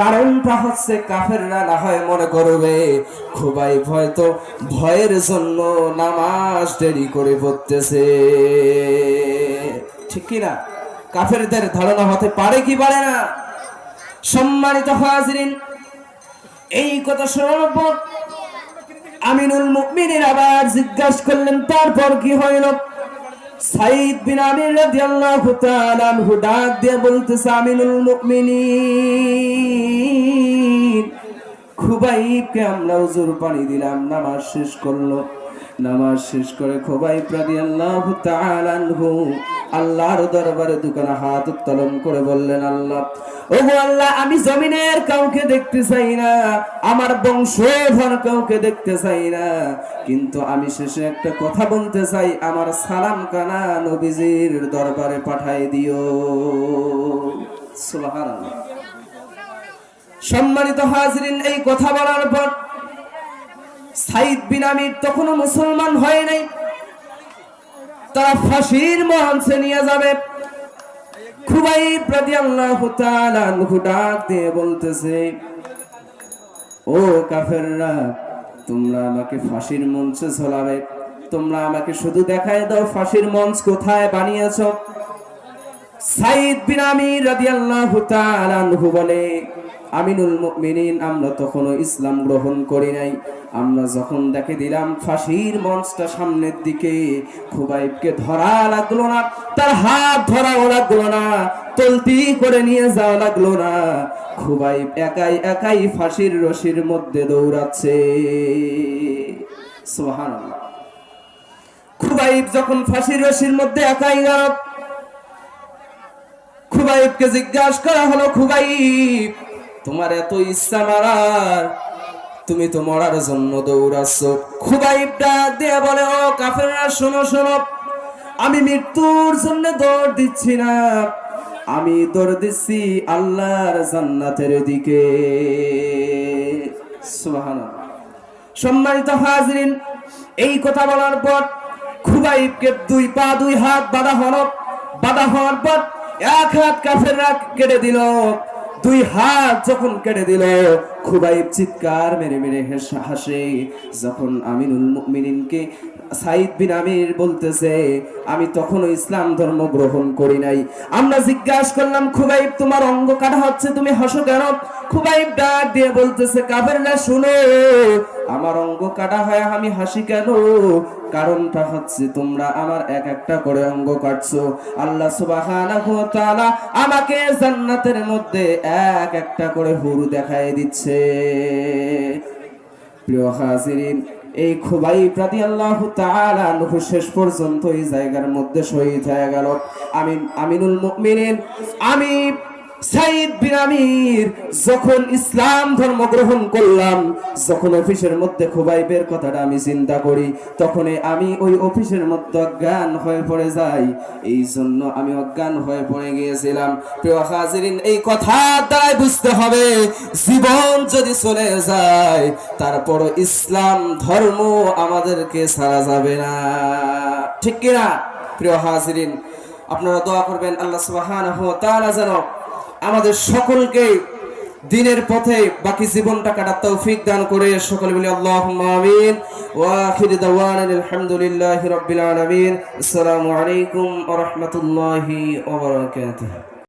কারণটা হচ্ছে কাফেররা না হয় মনে করবে, খুবই ভয় তো ভয়ের জন্য নামাজ দেরি করে পড়তেছে। ঠিক কি না? কাফেরদের ধারণা হতে পারে কি পারে না? সম্মানিত হাজরিন, এই কথা শোনার পর আমিনুল মুমিনের আবার জিজ্ঞাসা করলেন, তারপর কি হইল? সাইদ বিন আমির রাদিয়াল্লাহু তাআলা আনহু ডাক দিয়ে বলতেছে, আমিনুল মুমিনিন। খুবাইবকে আমরা ওজুর পানি দিলাম, নামাজ শেষ করল। নামাজ শেষ করে খুবাইব রাদিয়াল্লাহু তাআলা আনহু আল্লাহর দরবারে দুখানা হাত উত্তোলন করে বললেন, আল্লাহ, ওগো আল্লাহ, আমি জমিনের কাউকে দেখতে চাই না, আমার বংশধর কাউকে দেখতে চাই না, কিন্তু আমি শেষে একটা কথা বলতে চাই, আমার সালাম কানা নবীজির দরবারে পাঠাই দিও। সম্মানিত হাজরিন, এই কথা বলার পর সাইদ বিন আমির তখনও মুসলমান হয় নাই। তারা ফাঁসির মঞ্চে নিয়ে যাবে। খুবাই তাআলা আনহু ডাক দিয়ে বলতেছে, ও কাফেররা, তোমরা আমাকে ফাঁসির মঞ্চে ঝোলাবে। তোমরা আমাকে শুধু দেখায় দাও ফাঁসির মঞ্চ কোথায় বানিয়েছো। সাইদ বিন আমির রাদিয়াল্লাহু তাআলা বলে, আমিনুল মুমিনিন, আমরা ইসলাম গ্রহণ করি নাই। আমরা যখন দেখে দিলাম সামনের দিকে, খুবাইবকে ধরা লাগল না, তার হাত ধরাও লাগল না, তলতি করে নিয়ে যাওয়া লাগল না, খুবাইব একাই একাই ফাঁসির রশির মধ্যে দৌড়াচ্ছে। সুবহানাল্লাহ। খুবাইব যখন ফাঁসির রশির মধ্যে একাই গেল খুবাইবকে জিজ্ঞাসা করা হলো, খুবাইব, তোমার এত ইচ্ছা মারার, তুমি তো মরার জন্য দৌড়াচ্ছ। খুবাইব ডাক দিয়ে বলে, ও কাফেররা, শোনো শোনো, আমি মৃত্যুর জন্য দৌড় দিচ্ছি না। আমি দৌড় দিচ্ছি আল্লাহর জান্নাতের দিকে। সুবহানাল্লাহ। সম্মানিত হাজরিন, এই কথা বলার পর খুবাইবকে দুই পা, দুই হাত বাঁধা হল। বাঁধা হওয়ার পর এক হাত কাফেররা কেটে দিল, দুই হাত যখন কেটে দিল, খুবাইব চিৎকার মেরে মেরে হাসে। যখন আমিনুল মুমিনিনকে সাইদ বিন আমির বলতেছে, আমি তখনও ইসলাম ধর্ম গ্রহণ করি নাই। আমরা জিজ্ঞাসা করলাম, খুবাইব, তোমার অঙ্গ কাটা হচ্ছে, তুমি হাসো কেন? খুবাইব ডাক দিয়ে বলতেছে, কাফেররা, শুনো, আমার অঙ্গ কাটা হয়, আমি হাসি কেন? কারণটা হচ্ছে তোমরা আমার এক একটা করে অঙ্গ কাটছো। আল্লাহ সুবহানাহু ওয়া তাআলা আমাকে জান্নাতের মধ্যে এক একটা করে হুরু দেখায় দিচ্ছে। প্রিয় হাজিরিন এই খুবাই প্রতি আল্লাহ আনহু শেষ পর্যন্ত এই জায়গার মধ্যে শহীদ হয়ে গেল। আমিন, আমিনুল মুমিনিন আমি সাইদ বিন আমির, যখন ইসলাম ধর্ম গ্রহণ করলাম, যখন অফিসের মধ্যে খুবাইবের কথাটা আমি চিন্তা করি তখন আমি ওই অফিসের মধ্যে অজ্ঞান হয়ে পড়ে যাই। এই জন্য আমি অজ্ঞান হয়ে পড়ে গিয়েছিলাম। প্রিয় হাজিরিন, এই কথা দ্বারাই বুঝতে হবে, জীবন যদি চলে যায় তারপর ইসলাম ধর্ম আমাদেরকে ছাড়া যাবে না। ঠিক কিনা? প্রিয় হাজিরিন, আপনারা দোয়া করবেন, আল্লাহ সুবহানাহু ওয়া তাআলা যেন আমাদের সকলকে দিনের পথে বাকি জীবনটা কাটার তৌফিক দান করে। সকলে মিলে আল্লাহুম্মা আমিন। ওয়া আখির দাওয়ানা আলহামদুলিল্লাহি রাব্বিল আলামিন। আসসালামু আলাইকুম ওয়া রাহমাতুল্লাহি ওয়া বারাকাতুহু।